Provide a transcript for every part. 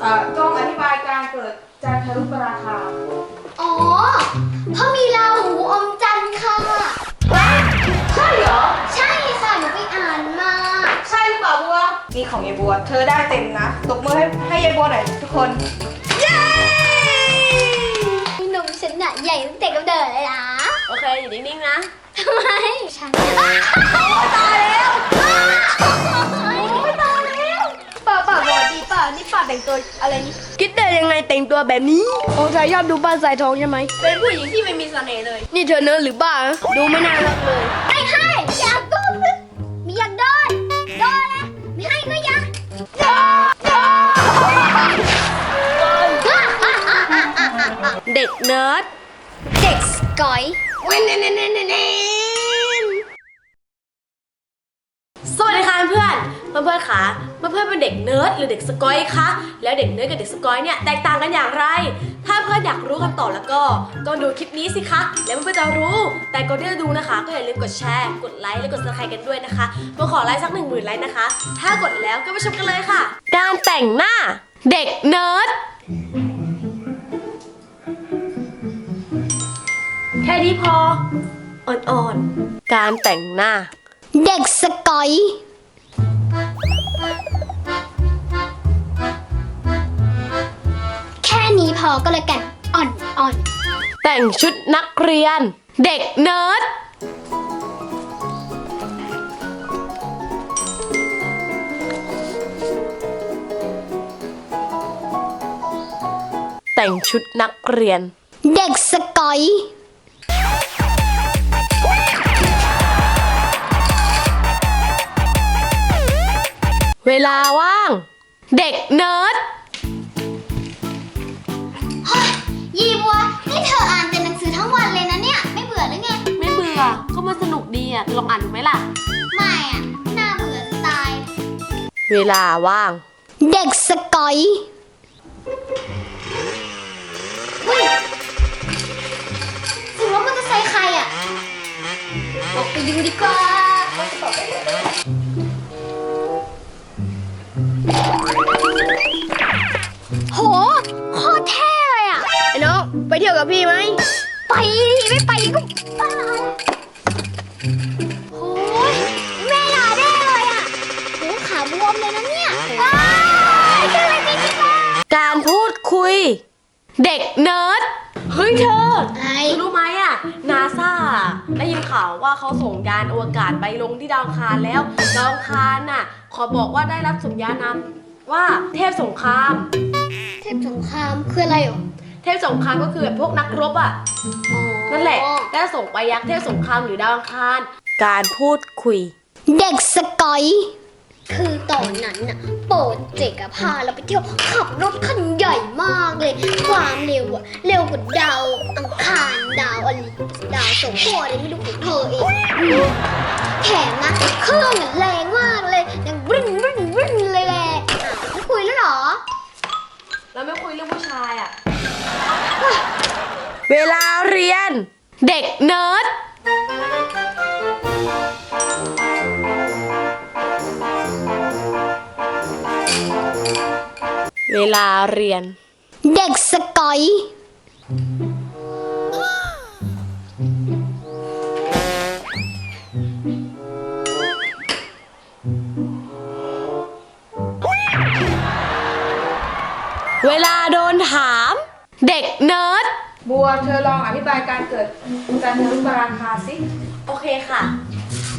เอ่อจงอธิบายการเกิดจันทรุปราคา อ๋อเพราะมีราหูอมจันทร์ค่ะใช่เหรอ ใช่ค่ะหนูไปอ่านมา ใช่หรือเปล่าบัวนี่ของยายบัว เธอได้เต็มนะตบมือให้ให้ยายบัวหน่อยทุกคน เย้หนุ่มฉันน่ะใหญ่ตั้งแต่กำเนิดเลยนะ โอเค อยู่นิ่งๆนะ ทำไม ฉันตายแล้ว ป่านี่ป่าแต่งตัวอะไรนี่คิดได้ยังไงแต่งตัวแบบนี้โอ้ชายชอบดูบ้านสายทองใช่ไหม เป็นผู้หญิงที่ไม่มีเสน่ห์เลย นี่เธอเนื้อะหรือบ้าฮะดูไม่น่ารักเลย ไม่ให้อยากโดนมีอยากโดนโดนนะไม่ให้ก็อยากโดนโดนเด็กเนิร์ดเด็กสกอยสวัสดีค่ะเพื่อนเพื่อนเพื่อนๆคะเพื่อนเพื่อนๆเป็น เด็กเนิร์ดหรือเด็กสกอยคะ แล้วเด็กเนิร์ดกับเด็กสกอยเนี่ยแตกต่างกันอย่างไร ถ้าเพื่อนอยากรู้คำตอบแล้วก็ ก็ดูคลิปนี้สิคะ แล้วเพื่อนๆจะรู้ แต่ก่อนที่จะดูนะคะ ก็อย่าลืมกดแชร์ กดไลค์และกดซับสไครต์กันด้วยนะคะเพื่อขอไลค์สักหนึ่งหมื่นไลค์นะคะ ถ้ากดแล้วก็ไปชมกันเลยค่ะ การแต่งหน้าเด็กเนิร์ดแค่นี้พอ อ่อนๆ การแต่งหน้า เด็กสกอย ค่นี้พอก็แล้วกันอ่อนอ่อนแต่งชุดนักเรียน เด็กเนิร์ดแต่งชุดนักเรียน เด็กสกอยเวลาว่าง เด็กเนิร์ด ยีบัวนี่เธออ่านแต่หนังสือทั้งวันเลยนะเนี่ย ไม่เบื่อหรือไง ไม่เบื่อ ก็มันสนุกดีอะลองอ่านดูไหมล่ะ ไม่อะน่าเบื่อจะตาย เวลาว่าง เด็กสกอยเฮ้ยถึงรถมอเตอร์ไซค์ใครอะ ออกไปดูดีกว่าโพี่ไหม ไปดิไม่ไปก็บ้าโอ้ยแม่ด่าได้เลยอะโหขาบวมเลยนะเนี่ยว้ายชื่ออะไรเป็นที่บ้าการพูดคุย เด็กเนิร์ด เฮ้ยเธอไอ้เธอรู้ไหมอะ นาซาได้ยินข่าวว่าเขาส่งยานอวกาศไปลงที่ดาวอังคารแล้ว ดาวอังคารน่ะ ขอบอกว่าได้รับสมญานามว่าเทพสงคราม เทพสงครามคืออะไรหรอ เทพสงครามก็คือแบบพวกนักรบอะอ๋อนั่นแหละได้ส่งไปยักษ์เทพสงครามหรือดาวอังคาร การพูดคุย เด็กสกอย คือตอนนั้นน่ะโปรเจกต์อะพาเราไปเที่ยวขับรถคันใหญ่มากเลย ความเร็วอะเร็วกว่าดาวอังคารดาวอะไรดาวสมพวอะไรไม่รู้ของเธอเองแถมนะเครื่องอะแรงมากเลยยังวิ่งวิ่งวิ่งเลยแหละอ้าวไม่คุยแล้วเหรอ เราไม่คุยเรื่องผู้ชายอะ เวลาเรียน เด็กเนิร์ดเวลาเรียน เด็กสกอย เวลาโดนถาม เด็กเนิร์ด บัวเธอลองอธิบายการเกิดจันทรุปราคาสิ โอเคค่ะ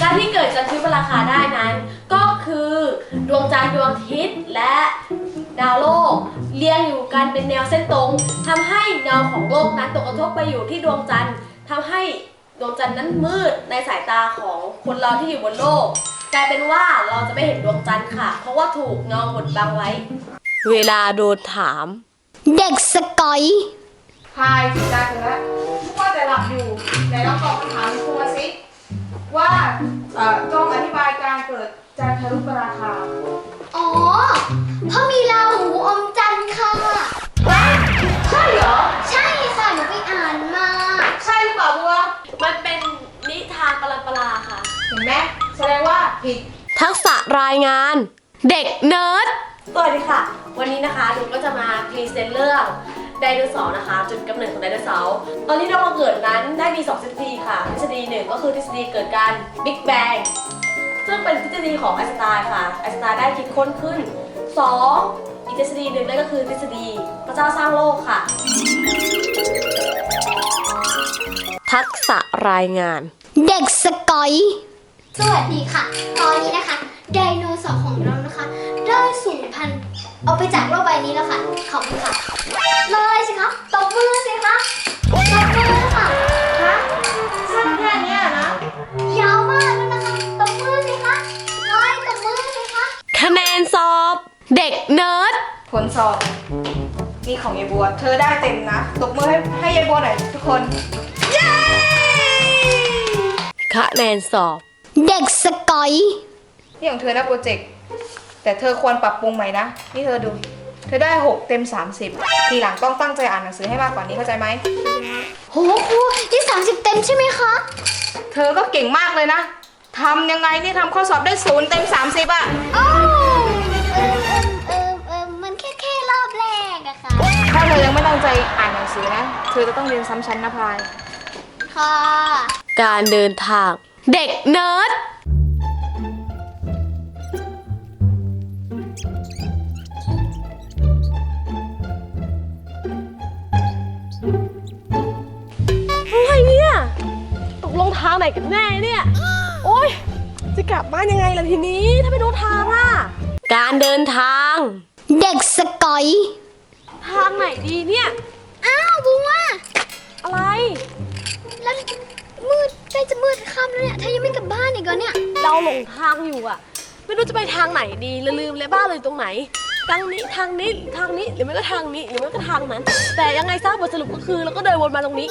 การที่เกิดจันทรุปราคาได้นั้น ก็คือดวงจันทร์ดวงอาทิตย์และดาวโลกเรียงอยู่กันเป็นแนวเส้นตรงทำให้เงาของโลกนั้นตกกระทบไปอยู่ที่ดวงจันทร์ทำให้ดวงจันทร์นั้นมืดในสายตาของคนเราที่อยู่บนโลกกลายเป็นว่าเราจะไม่เห็นดวงจันทร์ค่ะ เพราะว่าถูกเงาบดบังไว้ เวลาโดนถาม เด็กสกอย พายถึงตาเธอแล้วทุกว่าแต่หลับอยู่ไหนลองตอบคำถามครูมาสิว่าเอ่อจงอธิบายการเกิดจันทรุปราคาอ๋อเพราะมีราหูอมจันทร์ค่ะ ใช่เหรอ ใช่ค่ะ หนูไปอ่านมา ใช่หรือเปล่าบัวมันเป็นนิทานปลาปลาค่ะ เห็นไหมแสดงว่าผิด ทักษะรายงาน เด็กเนิร์ด สวัสดีค่ะ วันนี้นะคะหนูก็จะมาพรีเซนต์เรื่อง ไดโนเสาร์นะคะ จุดกำเนิดของไดโนเสาร์ตอนที่เรามาเกิดนั้นได้มี2ทฤษฎีค่ะ ทฤษฎีหนึ่งก็คือทฤษฎีเกิดการบิ๊กแบงซึ่งเป็นทฤษฎีของไอน์สไตน์ค่ะไอน์สไตน์ได้คิดค้นขึ้น 2. อีกทฤษฎีหนึ่งนั่นก็คือทฤษฎีพระเจ้าสร้างโลกค่ะ ทักษะรายงาน เด็กสกอย สวัสดีค่ะ ตอนนี้นะคะ ไดโนเสาร์ของเรานะคะ ได้สูญพันธุ์ เอาไปจากโลกใบนี้แล้วค่ะ ขอบคุณค่ะเลยสิคะตบมือสิคะตบมือค่ะฮะสั้นแค่เนี้ยนะ ยาวมากแล้วนะคะตบมือสิคะเลยตบมือสิคะ คะแนนสอบ เด็กเนิร์ด ผลสอบ นี่ของยายบัว เธอได้เต็มนะตบมือให้ให้ยายบัวหน่อยทุกคน เย้ คะแนนสอบ เด็กสกอย นี่ของเธอนะโปรเจกต์ แต่เธอควรปรับปรุงใหม่นะ นี่เธอดู เธอได้ 6 เต็ม 30 ทีหลังต้องตั้งใจอ่านหนังสือให้มากกว่านี้เข้าใจไหม โหครูนี่30 เต็มใช่ไหมคะ เธอก็เก่งมากเลยนะทำยังไงนี่ทำข้อสอบได้ศูนย์เต็ม 30อะอ้าวเออเออเออเออมันแค่แค่รอบแรกอะค่ะ ถ้าเธอยังไม่ตั้งใจอ่านหนังสือนะ เธอจะต้องเรียนซ้ำชั้นนะพาย ค่ะ การเดินทาง เด็กเนิร์ด ไหนกันแน่เนี่ย โอ๊ย จะกลับบ้านยังไงล่ะทีนี้ ถ้าไม่รู้ทางอะ การเดินทาง เด็กสกอย ทางไหนดีเนี่ย อ้าวบัวอะไร แล้วมืดใกล้จะมืดค่ำแล้วเนี่ยเธอยังไม่กลับบ้านอีกเหรอเนี่ย เราหลงทางอยู่อะไม่รู้จะไปทางไหนดีเลยลืมเลยบ้านเลยตรงไหน ทางนี้ทางนี้ทางนี้หรือไม่ก็ทางนี้หรือไม่ก็ทางนั้น แต่ยังไงซะบทสรุปก็คือเราก็เดินวนมาตรงนี้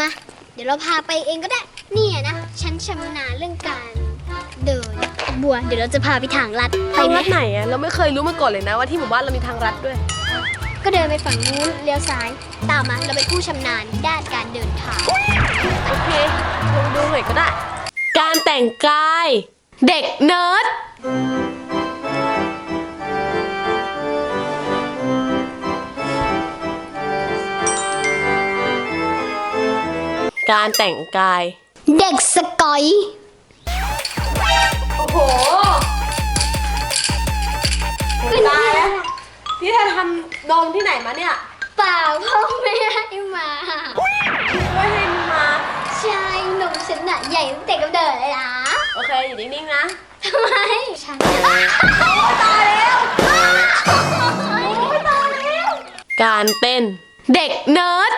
มา เดี๋ยวเราพาไปเองก็ได้ เนี่ยนะ ฉันชำนาญเรื่องการเดิน บัว เดี๋ยวเราจะพาไปทางลัดไปทางไหมลัดไหนอะเราไม่เคยรู้มาก่อนเลยนะว่าที่หมู่บ้านเรามีทางลัดด้วย ก็เดินไปฝั่งนู้นเลี้ยวซ้าย ตามมาเราเป็นผู้ชำนาญด้านการเดินทางโอเคลองดูหน่อยก็ได้ การแต่งกาย เด็กเนิร์ด การแต่งกาย เด็กสกอย โอ้โหเป็นไงล่ะนี่เธอทำนมที่ไหนมาเนี่ยเปล่าพ่อไม่ให้มา ไม่ให้มาใช่นมฉันน่ะใหญ่ตั้งแต่กำเนิดเลยนะโอเคอยู่นิ่งๆนะทำไมฉันตายแล้วตายแล้ว การเต้น เด็กเนิร์ด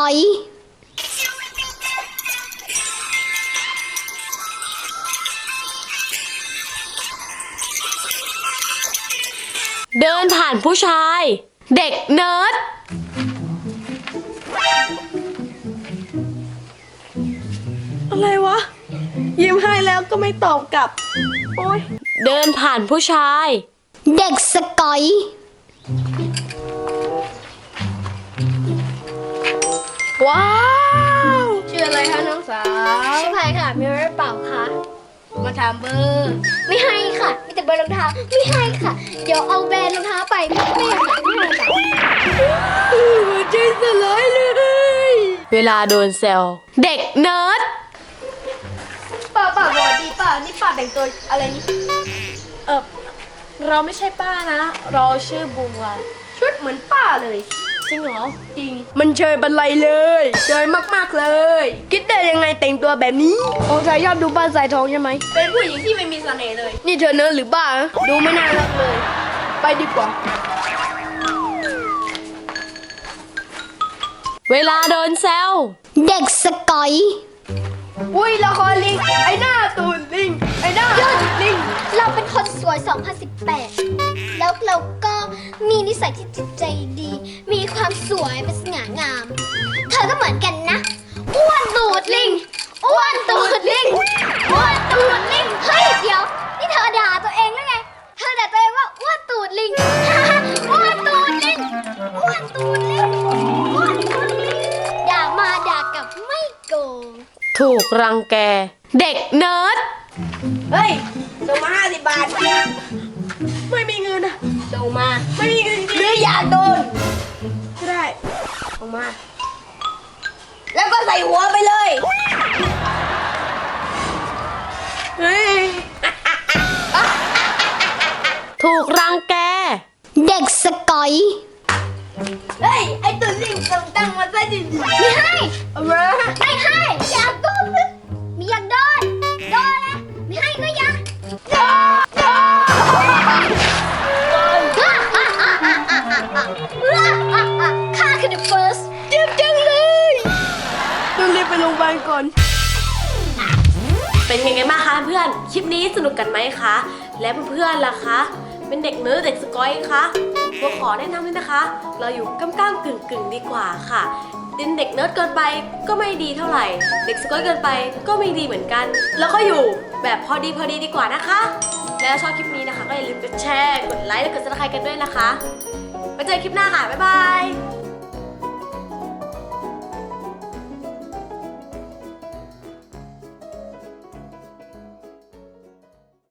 ด็กสกอยเดินผ่านผู้ชาย เด็กเนิร์ดอะไรวะ ยิ้มให้แล้วก็ไม่ตอบกลับ โอ้ยเดินผ่านผู้ชาย เด็กสกอย ว้าวชื่ออะไรคะน้องสาวชื่อพายค่ะ มีอะไรเปล่าคะมาถามเบอร์ไม่ให้ค่ะ มีแต่เบอร์รองเท้าไม่ให้ค่ะ เดี๋ยวเอาแบรนด์รองเท้าไปไม่ให้ค่ะไม่ให้ค่ะหัวใจสลายเลย เวลาโดนแซวเด็กเนิร์ดป่าป่าบอดีป่านี่ป่าแต่งตัวอะไรนี่เออเราไม่ใช่ป้านะ เราชื่อบัวชุดเหมือนป้าเลย จริงเหรอ จริง มันเชยบันไลเลยเชยมากๆเลย คิดได้ยังไงแต่งตัวแบบนี้โอ้ชายยอดดูบ้านสายทองใช่ไหม เป็นผู้หญิงที่ไม่มีเสน่ห์เลย นี่เธอเนิร์ดหรือบ้าดูไม่น่ารักเลย ไปดีกว่า เวลาโดนแซว เด็กสกอย อุ้ยละครลิง ไอ้หน้าตูนลิง ไอ้หน้าลิง เราเป็นคนสวย 2018 แล้วเราก็มีนิสัยที่จิตใจดีมีความ สวยเป็นสง่างาม เธอก็เหมือนกันนะ อ้วนตูดลิง อ้วนตูดลิง อ้วนตูดลิง เฮ้ยเดี๋ยว นี่เธอด่าตัวเองหรือไง เธอด่าตัวเองว่าอ้วนตูดลิง อ้วนตูดลิง อ้วนตูดลิง อ้วนตูดลิง ด่ามาด่ากับไม่โกง ถูกรังแก เด็กเนิร์ด เฮ้ยส่มาห้าสิบบาท มาแล้วก็ใส่หัวไปเลย บไปโรงพยาบาลก่อน เป็นยังไงบ้างคะเพื่อน คลิปนี้สนุกกันไหมคะ และเพื่อนๆล่ะคะ เป็นเด็กเนื้ร์ดเด็กสกอยคะก็ขอแนะนำด้วยนะคะ เราอยู่ก้ามก้ามกึ่งกึ่งดีกว่าค่ะเป็นเด็กเนิร์ดเกินไปก็ไม่ดีเท่าไหร่ เด็กสกอยเกินไปก็ไม่ดีเหมือนกัน แล้วก็อยู่แบบพอดีพอดีดีกว่านะคะ แล้วชอบคลิปนี้นะคะ ก็อย่าลืมกดแชร์ กดไลค์ และกดซับสไครต์กันด้วยนะคะ ไปเจอคลิปหน้าค่ะ บ๊ายบาย